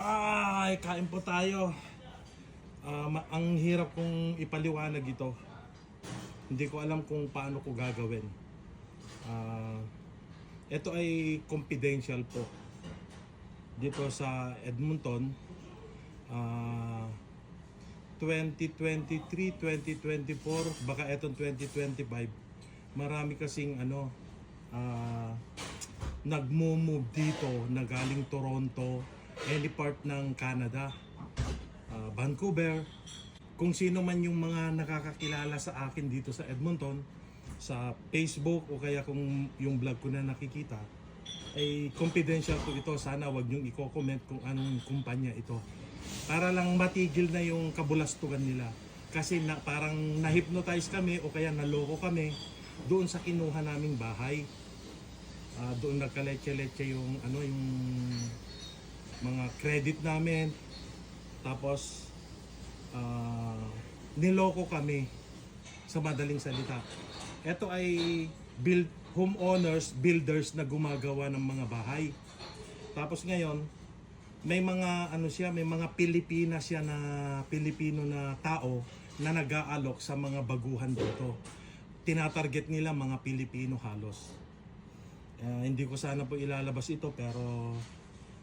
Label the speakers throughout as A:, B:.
A: Ay, kain po tayo. Ma- ang hirap kong ipaliwanag ito. Hindi ko alam kung paano ko gagawin. Ah, ito ay confidential po. Dito sa Edmonton, ah, 2023, 2024, baka etong 2025, marami kasing ano, ah, nagmo-move dito na galing Toronto, any part ng Canada, ah, Vancouver. Kung sino man yung mga nakakakilala sa akin dito sa Edmonton, sa Facebook o kaya kung yung vlog ko na nakikita, ay confidential po ito. Sana wag niyong i-comment kung anong kumpanya ito. Para lang matigil na yung kabulastugan nila. Kasi na, parang na-hypnotize kami o kaya naloko kami doon sa kinuha naming bahay. Ah, doon nagkaletse-letse yung ano yung mga credit namin. Tapos ah, niloko kami sa madaling salita. Ito ay build homeowners, builders na gumagawa ng mga bahay. Tapos ngayon, may mga ano siya, may mga Pilipinas siya na Pilipino na tao na nag-aalok sa mga baguhan dito. Tinatarget nila mga Pilipino halos. Ah, hindi ko sana po ilalabas ito pero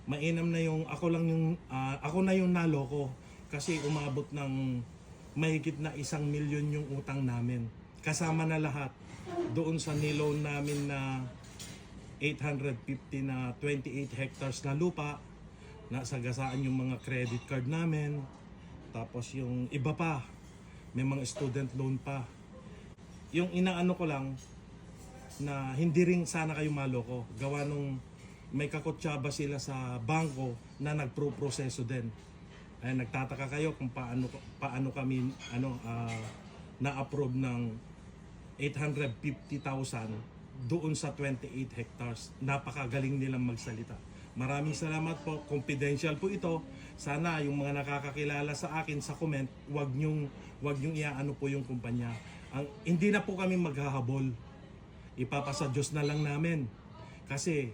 A: mainam na yung ako lang yung ah, ako na yung naloko. Kasi umabot ng mahigit na isang milyon yung utang namin. Kasama na lahat. Doon sa niloan namin na 850 na 28 hectares na lupa. Nasagasaan yung mga credit card namin. Tapos yung iba pa. May mga student loan pa. Yung inaano ko lang na hindi rin sana kayo maloko. Gawa nung may kakutsaba sila sa bangko na nagpro-proseso din. Ay nagtataka kayo kung paano paano kami ano ah, na-approve ng 850,000 doon sa 28 hectares. Napakagaling nilang magsalita. Maraming salamat po. Confidential po ito. Sana yung mga nakakakilala sa akin sa comment, wag nyong wag nyong iaano po yung kumpanya. Ang hindi na po kami maghahabol ipapasa Diyos na lang namin. Kasi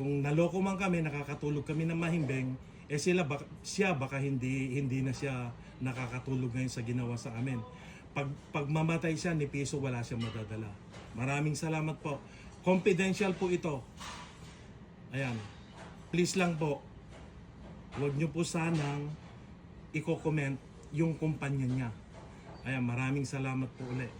A: kung naloko man kami, nakakatulog kami ng mahimbing, eh sila baka, siya baka hindi hindi na siya nakakatulog ngayon sa ginawa sa amin. Pag pag mamatay siya ni piso wala siyang madadala. Maraming salamat po. Confidential po ito. Ayan. Please lang po. Huwag niyo po sanang i-comment yung kumpanya niya. Ayan, maraming salamat po ulit.